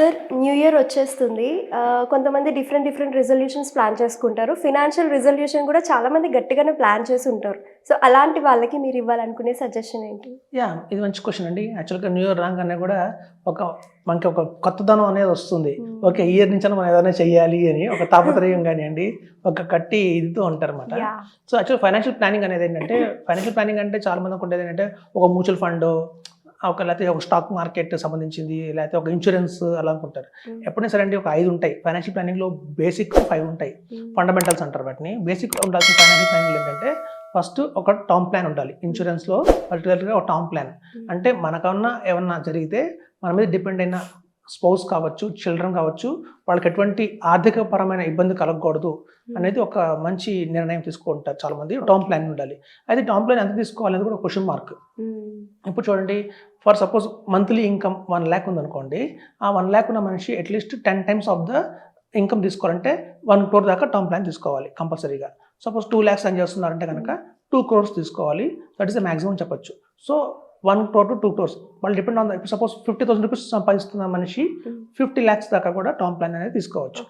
Sir new year వచ్చేస్తుంది. కొంతమంది different different resolutions plan చేసుకుంటారు. ఫినాన్షియల్ రిజల్యూషన్ కూడా చాలా మంది గట్టిగానే ప్లాన్ చేసి ఉంటారు. సో అలాంటి వాళ్ళకి మీరు ఇవ్వాలనుకునే సజెషన్ ఏంటి? యా ఇది మంచి క్వశ్చన్ అండి. యాక్చువల్గా న్యూ ఇయర్ రాగానే కూడా ఒక మనకి ఒక కొత్తదనం అనేది వస్తుంది. Hmm. ఓకే ఇయర్ నుంచి మనం ఏదైనా చెయ్యాలి అని ఒక తాపత్రయం కానివ్వండి ఒక కట్టి ఇదితో ఉంటారు అనమాట సో యాక్చువల్ ఫైనాన్షియల్ ప్లానింగ్ అనేది ఏంటంటే ఫైనాన్షియల్ ప్లానింగ్ అంటే చాలా మంది ఉండేది ఏంటంటే ఒక మ్యూచువల్ ఫండ్ ఒక లేకపోతే ఒక స్టాక్ మార్కెట్ సంబంధించింది లేకపోతే ఒక ఇన్సూరెన్స్ అలా అనుకుంటారు. ఎప్పుడైనా సరే అండి ఒక ఐదు ఉంటాయి. ఫైనాన్షియల్ ప్లానింగ్లో బేసిక్ ఫైవ్ ఉంటాయి. ఫండమెంటల్స్ అంటారు వాటిని. బేసిక్ ఉండాల్సిన ఫైనాన్షియల్ ప్లానింగ్ ఏంటంటే ఫస్ట్ ఒక టర్మ్ ప్లాన్ ఉండాలి. ఇన్సూరెన్స్లో పర్టికులర్గా ఒక టర్మ్ ప్లాన్ అంటే మనకన్నా ఏమన్నా జరిగితే మన మీద డిపెండ్ అయిన స్పౌస్ కావచ్చు చిల్డ్రన్ కావచ్చు వాళ్ళకి ఎటువంటి ఆర్థిక పరమైన ఇబ్బంది కలగకూడదు అనేది ఒక మంచి నిర్ణయం తీసుకుంటారు చాలా మంది టర్మ్ ప్లాన్ ఉండాలి. అయితే టర్మ్ ప్లాన్ ఎంత తీసుకోవాలనేది కూడా క్వశ్చన్ మార్క్ ఇప్పుడు చూడండి for suppose monthly income one lakh ఉందనుకోండి ఆ వన్ ల్యాక్ ఉన్న మనిషి at least ten times of the income తీసుకోవాలంటే వన్ క్రోర్ దాకా టర్మ్ ప్లాన్ తీసుకోవాలి కంపల్సరీగా. సపోజ్ టూ ల్యాక్స్ అని చేస్తున్నారంటే కనుక టూ క్రోర్స్ తీసుకోవాలి. దట్ ఇస్ ద మ్యాక్సిమం చెప్పొచ్చు. So one crore to two crores. వాళ్ళు డిపెండ్ ఆన్ ఇప్పుడు సపోజ్ ఫిఫ్టీ థౌసండ్ రూపీస్ సంపాదిస్తున్న మనిషి ఫిఫ్టీ ల్యాక్స్ దాకా కూడా టర్మ్ ప్లాన్ అనేది తీసుకోవచ్చు.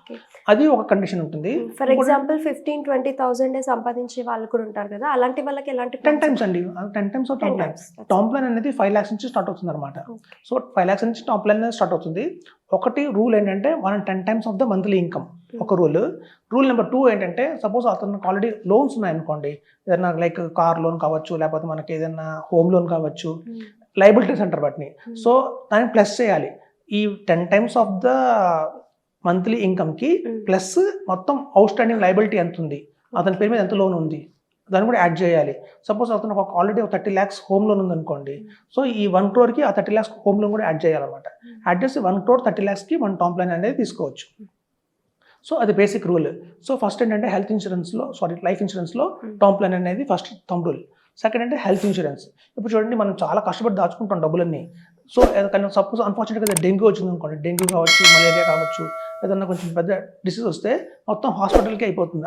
అది ఒక కండిషన్ ఉంటుంది. For example fifteen twenty thousand సంపాదించే వాళ్ళు కూడా ఉంటారు కదా అలాంటి వాళ్ళకి ఎలాంటి టెన్ టైమ్స్ అండి. Ten times of term plan term plan అనేది ఫైవ్ ల్యాక్స్ నుంచి స్టార్ట్ అవుతుంది అనమాట సో ఫైవ్ ల్యాక్స్ నుంచి టాప్ ప్లాన్ అనేది స్టార్ట్ అవుతుంది. ఒకటి రూల్ ఏంటంటే మనం ten times of the monthly income. ఒక రూల్. రూల్ నెంబర్ టూ ఏంటంటే సపోజ్ అతనికి ఆల్రెడీ లోన్స్ ఉన్నాయనుకోండి ఏదైనా లైక్ కార్ లోన్ కావచ్చు లేకపోతే మనకి ఏదైనా హోమ్ లోన్ కావచ్చు లైబిలిటీస్ అంటారు వాటిని. సో దాన్ని ప్లస్ చేయాలి. ఈ ten times of the monthly ఇన్కమ్కి plus మొత్తం అవుట్ స్టాండింగ్ లైబిలిటీ ఎంత ఉంది? అతని పేరు మీద ఎంత లోన్ ఉంది? దాన్ని కూడా యాడ్ చేయాలి. సపోజ్ అతను ఒక ఆల్రెడీ ఒక థర్టీ ల్యాక్స్ హోమ్ లోన్ ఉందనుకోండి. సో ఈ వన్ క్రోర్కి ఆ థర్టీ ల్యాక్స్ హోమ్ లోన్ కూడా యాడ్ చేయాలన్నమాట. యాడ్ చేసి వన్ క్రోర్ థర్టీ ల్యాక్స్కి వన్ టాప్ ప్లాన్ అనేది తీసుకోవచ్చు. సో అది బేసిక్ రూల్. సో ఫస్ట్ ఏంటంటే హెల్త్ ఇన్సూరెన్స్లో సారీ లైఫ్ ఇన్సూరెన్స్లో టర్మ్ ప్లాన్ అనేది ఫస్ట్ థమ్ రూల్. సెకండ్ అంటే హెల్త్ ఇన్సూరెన్స్. ఇప్పుడు చూడండి మనం చాలా కష్టపడి దాచుకుంటాం డబ్బులన్నీ. సో కానీ సపోజ్ అన్ఫార్చునేట్గా డెంగ్యూ వచ్చింది అనుకోండి డెంగ్యూ కావచ్చు మలేరియా కావచ్చు ఏదన్నా కొంచెం పెద్ద డిసీజ్ వస్తే మొత్తం హాస్పిటల్కి అయిపోతుంది.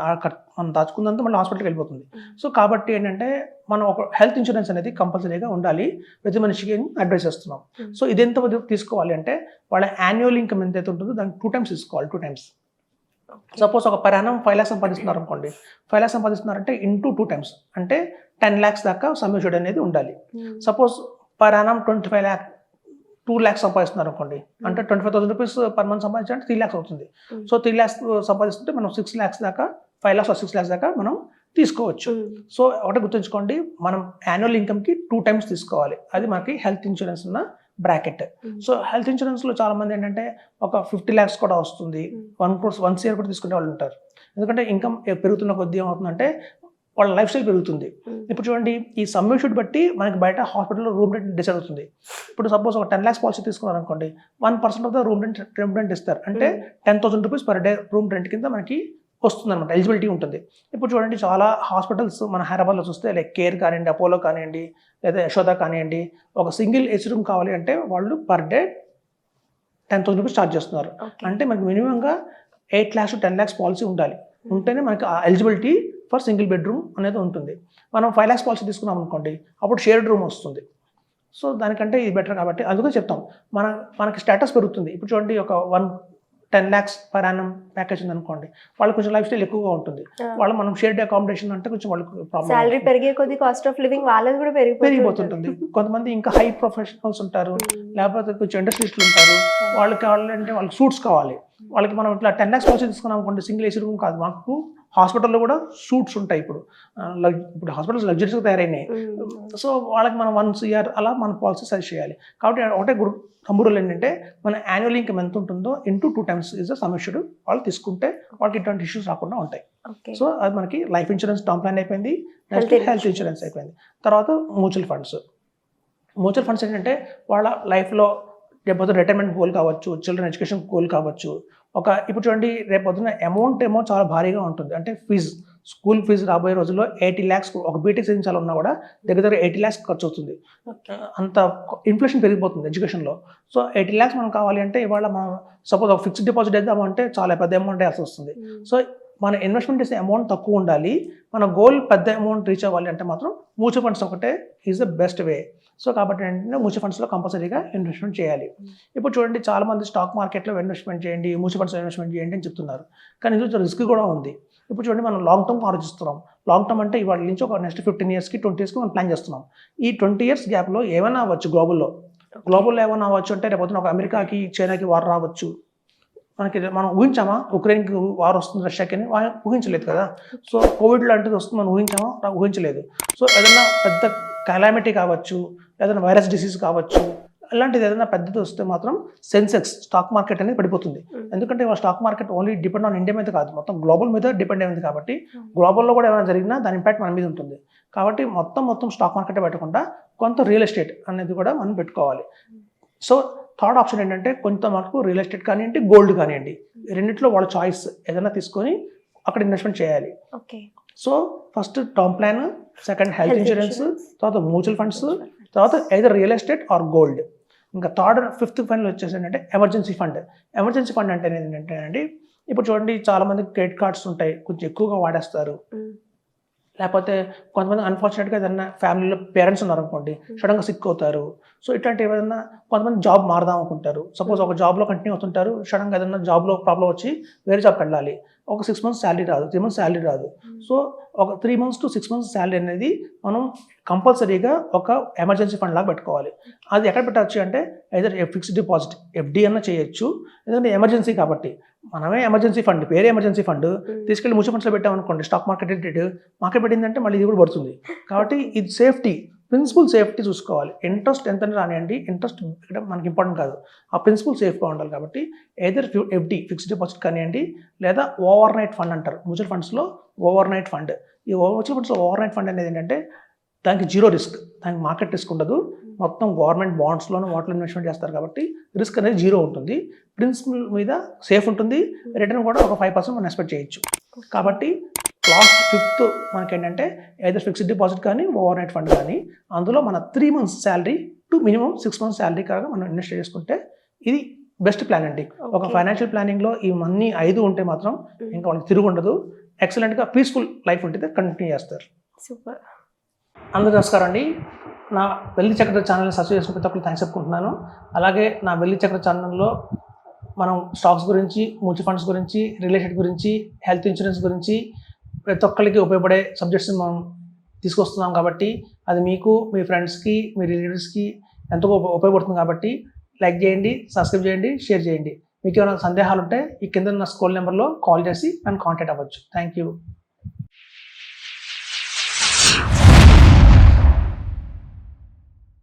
మనం దాచుకుందంతా మళ్ళీ హాస్పిటల్కి వెళ్ళిపోతుంది. సో కాబట్టి ఏంటంటే మనం ఒక హెల్త్ ఇన్సూరెన్స్ అనేది కంపల్సరీగా ఉండాలి. ప్రతి మనిషికి అడ్వైస్ చేస్తున్నాం. సో ఇది ఎంత తీసుకోవాలి అంటే వాళ్ళ యాన్యువల్ ఇన్కమ్ ఎంత అయితే ఉంటుందో దాన్ని టూ టైమ్స్ తీసుకోవాలి టూ టైమ్స్ సపోజ్ ఒక పర్ యానం ఫైవ్ ల్యాక్స్ సంపాదిస్తున్నారు అనుకోండి ఫైవ్ ల్యాక్స్ సంపాదిస్తున్నారంటే ఇంటూ టూ టైమ్స్ అంటే టెన్ ల్యాక్స్ దాకా సమ్యూచుడ్ అనేది ఉండాలి. Suppose per annum twenty five lakh two lakhs సంపాదిస్తున్నారు అనుకోండి. అంటే twenty five thousand rupees per month సంపాదించాలంటే త్రీ ల్యాక్స్ అవుతుంది. సో త్రీ ల్యాక్స్ సంపాదిస్తుంటే మనం సిక్స్ ల్యాక్స్ దాకా ఫైవ్ ల్యాక్స్ సిక్స్ ల్యాక్స్ దాకా మనం తీసుకోవచ్చు. సో ఒకటి గుర్తుంచుకోండి మనం యాన్యువల్ ఇన్కమ్కి టూ టైమ్స్ తీసుకోవాలి. అది మనకి హెల్త్ ఇన్సూరెన్స్ ఉన్న బ్రాకెట్ సో హెల్త్ ఇన్సూరెన్స్లో చాలా మంది ఏంటంటే ఒక ఫిఫ్టీ ల్యాక్స్ కూడా వస్తుంది. వన్ క్రోర్స్ వన్స్ ఇయర్ కూడా తీసుకునే వాళ్ళు ఉంటారు. ఎందుకంటే ఇన్కమ్ పెరుగుతున్న కొద్దీ ఏమవుతుందంటే వాళ్ళ లైఫ్ స్టైల్ పెరుగుతుంది. ఇప్పుడు చూడండి ఈ సమ్యూషుడ్ బట్టి మనకి బయట హాస్పిటల్లో రూమ్ రెంట్ డిసైడ్ అవుతుంది. ఇప్పుడు సపోజ్ ఒక టెన్ ల్యాక్స్ పాలసీ తీసుకున్నారు అనుకోండి one percent of the room rent room rent ఇస్తారు. అంటే ten thousand rupees per day room rent కింద మనకి వస్తుంది అనమాట ఎలిజిబిలిటీ ఉంటుంది. ఇప్పుడు చూడండి చాలా హాస్పిటల్స్ మన హైదరాబాద్లో చూస్తే లైక్ కేర్ కానివ్వండి అపోలో కానివ్వండి లేదా యశోద కానివ్వండి ఒక సింగిల్ ఏసీ రూమ్ కావాలి అంటే వాళ్ళు per day ten thousand rupees charge చేస్తున్నారు. అంటే మనకి మినిమంగా eight lakhs ten lakhs policy ఉండాలి. ఉంటేనే మనకి ఎలిజిబిలిటీ ఫర్ సింగిల్ బెడ్రూమ్ అనేది ఉంటుంది. మనం ఫైవ్ ల్యాక్స్ పాలసీ తీసుకున్నాం అనుకోండి అప్పుడు షేర్డ్ రూమ్ వస్తుంది. సో దానికంటే ఇది బెటర్ కాబట్టి అందుకే చెప్తాం. మన మనకి స్టేటస్ పెరుగుతుంది. ఇప్పుడు చూడండి ఒక one ten lakhs per annum package ఉంది అనుకోండి వాళ్ళకి కొంచెం లైఫ్ స్టైల్ ఎక్కువగా ఉంటుంది. వాళ్ళు మనం షేర్డ్ అకామిడేషన్ అంటే కొంచెం వాళ్ళకి ప్రాబ్లం పెరిగే కొద్ది కాస్ట్ ఆఫ్ లివింగ్ వాళ్ళది కూడా పెరిగిపోతుంటుంది. కొంతమంది ఇంకా హై ప్రొఫెషనల్స్ ఉంటారు లేకపోతే కొంచెం ఇండస్ట్రీస్లు ఉంటారు వాళ్ళకి కావాలంటే వాళ్ళకి సూట్స్ కావాలి. వాళ్ళకి మనం ఇట్లా టెన్ ల్యాక్స్ పాలసీ తీసుకున్నాం అనుకోండి సింగిల్ ఏసీ రూమ్ కాదు. మాకు హాస్పిటల్లో కూడా సూట్స్ ఉంటాయి ఇప్పుడు. ఇప్పుడు హాస్పిటల్స్ లగ్జరీస్గా తయారైనాయి. సో వాళ్ళకి మనం వన్స్ ఇయర్ అలా మన పాలసీ సజెస్ట్ చేయాలి. కాబట్టి ఒకటే గురు తమ్ముడులు ఏంటంటే మన యాన్యువల్ ఇన్కమ్ ఎంత ఉంటుందో into two times is a sum assured వాళ్ళు తీసుకుంటే వాళ్ళకి ఇటువంటి ఇష్యూస్ రాకుండా ఉంటాయి. సో అది మనకి లైఫ్ ఇన్సూరెన్స్ టర్మ్ ప్లాన్ అయిపోయింది. నెక్స్ట్ హెల్త్ ఇన్సూరెన్స్ అయిపోయింది. తర్వాత మ్యూచువల్ ఫండ్స్ మ్యూచువల్ ఫండ్స్ ఏంటంటే వాళ్ళ లైఫ్లో రేపొద్దు రిటైర్మెంట్ గోల్ కావచ్చు చిల్డ్రన్ ఎడ్యుకేషన్ గోల్ కావచ్చు. ఒక ఇప్పుడు చూడండి రేపొద్దున అమౌంట్ ఏమో చాలా భారీగా ఉంటుంది. అంటే ఫీజు స్కూల్ ఫీజు రాబోయే రోజుల్లో ఎయిటీ ల్యాక్స్ ఒక బీటెక్ చదివించాలన్నా కూడా దగ్గర దగ్గర ఎయిటీ ల్యాక్స్ ఖర్చు అవుతుంది. అంత ఇన్ఫ్లేషన్ పెరిగిపోతుంది ఎడ్యుకేషన్లో సో ఎయిటీ ల్యాక్స్ మనం కావాలి అంటే ఇవాళ మనం సపోజ్ ఒక ఫిక్స్డ్ డిపాజిట్ వేద్దామంటే చాలా పెద్ద అమౌంట్ వేయాల్సి వస్తుంది. సో మన ఇన్వెస్ట్మెంట్ చేసే అమౌంట్ తక్కువ ఉండాలి. మన గోల్ పెద్ద అమౌంట్ రీచ్ అవ్వాలి అంటే మాత్రం మ్యూచువల్ ఫండ్స్ ఒకటే is the best way so కాబట్టి ఏంటంటే మ్యూచువల్ ఫండ్స్లో కంపల్సరీగా ఇన్వెస్ట్మెంట్ చేయాలి. ఇప్పుడు చూడండి చాలా మంది స్టాక్ మార్కెట్లో ఇన్వెస్ట్మెంట్ చేయండి మ్యూచువల్ ఫండ్స్లో ఇన్వెస్ట్మెంట్ చేయండి అని చెప్తున్నారు. కానీ ఇందులో రిస్క్ కూడా ఉంది. ఇప్పుడు చూడండి మనం లాంగ్ టర్మ్ ఆలోచిస్తున్నాం. లాంగ్ టర్మ్ అంటే ఇవాళ నుంచి ఒక నెక్స్ట్ ఫిఫ్టీన్ ఇయర్స్కి ట్వంటీ ఇయర్స్కి మనం ప్లాన్ చేస్తున్నాం. ఈ ట్వంటీ ఇయర్స్ గ్యాప్లో ఏమైనా అవ్వచ్చు గ్లోబల్లో గ్లోబల్లో ఏమైనా అవ్వచ్చు అంటే రేపు ఒక అమెరికాకి చైనాకి వార్ రావచ్చు. మనకి మనం ఊహించామా? ఉక్రెయిన్కి వార్ వస్తుంది రష్యాకి అని ఊహించలేదు కదా? సో కోవిడ్ లాంటిది వస్తుంది మనం ఊహించామా? ఊహించలేదు. సో ఏదైనా పెద్ద కలామిటీ కావచ్చు ఏదైనా వైరస్ డిసీజ్ కావచ్చు అలాంటిది ఏదైనా పెద్దది వస్తే మాత్రం సెన్సెక్స్ స్టాక్ మార్కెట్ అనేది పడిపోతుంది. ఎందుకంటే stock market only depend on India మీద కాదు. మొత్తం గ్లోబల్ మీద డిపెండ్ అయింది కాబట్టి గ్లోబల్లో కూడా ఏమైనా జరిగినా దాని ఇంపాక్ట్ మన మీద ఉంటుంది. కాబట్టి మొత్తం మొత్తం స్టాక్ మార్కెట్ పెట్టకుండా కొంత రియల్ ఎస్టేట్ అనేది కూడా మనం పెట్టుకోవాలి. సో థర్డ్ ఆప్షన్ ఏంటంటే కొంత మనకు రియల్ ఎస్టేట్ కానివ్వండి గోల్డ్ కానివ్వండి. రెండిట్లో వాళ్ళ చాయిస్ ఏదైనా తీసుకొని అక్కడ ఇన్వెస్ట్మెంట్ చేయాలి. Okay. So first term plan second health insurance. తర్వాత మ్యూచువల్ ఫండ్స్ తర్వాత either real estate or gold ఇంకా థర్డ్ ఫిఫ్త్ ఫండ్ వచ్చేసి ఏంటంటే ఎమర్జెన్సీ ఫండ్ ఎమర్జెన్సీ ఫండ్ అంటే ఏంటంటే అండి ఇప్పుడు చూడండి చాలా మంది క్రెడిట్ కార్డ్స్ ఉంటాయి కొంచెం ఎక్కువగా వాడేస్తారు. లేకపోతే కొంతమంది అన్ఫార్చునేట్గా ఏదైనా ఫ్యామిలీలో పేరెంట్స్ ఉన్నారు అనుకోండి సడన్గా సిక్ అవుతారు. సో ఇట్లాంటి ఏదైనా కొంతమంది జాబ్ మారదాం అనుకుంటారు. సపోజ్ ఒక జాబ్లో కంటిన్యూ అవుతుంటారు సడన్గా ఏదైనా జాబ్లో ప్రాబ్లం వచ్చి వేరే జాబ్కి వెళ్ళాలి. ఒక సిక్స్ మంత్స్ శాలరీ రాదు త్రీ మంత్స్ శాలరీ రాదు. సో ఒక three months to six months salary అనేది మనం కంపల్సరీగా ఒక ఎమర్జెన్సీ ఫండ్ లాగా పెట్టుకోవాలి. అది ఎక్కడ పెట్టచ్చు అంటే ఐదర్ ఫిక్స్డ్ డిపాజిట్ ఎఫ్డి అన్న చేయొచ్చు ఎందుకంటే ఎమర్జెన్సీ కాబట్టి. మనమే ఎమర్జెన్సీ ఫండ్ పేరే ఎమర్జెన్సీ ఫండ్ తీసుకెళ్ళి మ్యూచువల్ ఫండ్స్లో పెట్టామనుకోండి స్టాక్ మార్కెట్ రేట్ మార్కెట్ పెట్టిందంటే మళ్ళీ ఇది కూడా పడుతుంది. కాబట్టి ఇది సేఫ్టీ ప్రిన్సిపల్ సేఫ్టీ చూసుకోవాలి. ఇంట్రెస్ట్ ఎంత రానివ్వండి ఇంట్రెస్ట్ ఇక్కడ మనకి ఇంపార్టెంట్ కాదు. ఆ ప్రిన్సిపల్ సేఫ్గా ఉండాలి కాబట్టి ఏదర్ ఎఫ్డి ఫిక్స్డ్ డిపాజిట్ కానివ్వండి లేదా ఓవర్ నైట్ ఫండ్ అంటారు. మ్యూచువల్ ఫండ్స్లో ఓవర్ నైట్ ఫండ్. ఈ మ్యూచువల్ ఫండ్స్లో ఓవర్ నైట్ ఫండ్ అనేది ఏంటంటే దానికి జీరో రిస్క్. దానికి మార్కెట్ రిస్క్ ఉండదు. మొత్తం గవర్నమెంట్ బాండ్స్లోనూ వాటిలో ఇన్వెస్ట్మెంట్ చేస్తారు కాబట్టి రిస్క్ అనేది జీరో ఉంటుంది. ప్రిన్సిపల్ మీద సేఫ్ ఉంటుంది. రిటర్న్ కూడా ఒక ఫైవ్ పర్సెంట్ మనం ఎక్స్పెక్ట్ చేయొచ్చు. కాబట్టి లాస్ట్ ఫిఫ్త్ మనకేంటంటే ఏదో ఫిక్స్డ్ డిపాజిట్ కానీ ఓవర్ నైట్ ఫండ్ కానీ అందులో మన three months salary to minimum six months salary కాగా మనం ఇన్వెస్ట్ చేసుకుంటే ఇది బెస్ట్ ప్లాన్ అండి. ఒక. ఫైనాన్షియల్ ప్లానింగ్లో ఈ మనీ ఐదు ఉంటే మాత్రం ఇంకా వాళ్ళకి తిరుగు ఉండదు ఎక్సలెంట్గా పీస్ఫుల్ లైఫ్ ఉంటుంది కంటిన్యూ చేస్తారు. సూపర్ అందరూ నమస్కారం అండి. నా వెళ్ళి చక్ర ఛానల్ని సబ్స్క్రైబ్ చేసుకున్న ప్రతి ఒక్కరు థ్యాంక్స్ చెప్పుకుంటున్నాను. అలాగే నా వెళ్ళి చక్ర ఛానల్లో మనం స్టాక్స్ గురించి మ్యూచువల్ ఫండ్స్ గురించి రియల్ ఎస్టేట్ గురించి హెల్త్ ఇన్సూరెన్స్ గురించి ప్రతి ఒక్కరికి ఉపయోగపడే సబ్జెక్ట్స్ మనం తీసుకొస్తున్నాం కాబట్టి అది మీకు మీ ఫ్రెండ్స్కి మీ రిలేటివ్స్కి ఎంతో ఉపయోగపడుతుంది కాబట్టి లైక్ చేయండి సబ్స్క్రైబ్ చేయండి షేర్ చేయండి. మీకు ఏమైనా సందేహాలు ఉంటే ఈ కింద నా స్కూల్ నెంబర్లో కాల్ చేసి నన్ను కాంటాక్ట్ అవ్వచ్చు. Thank you.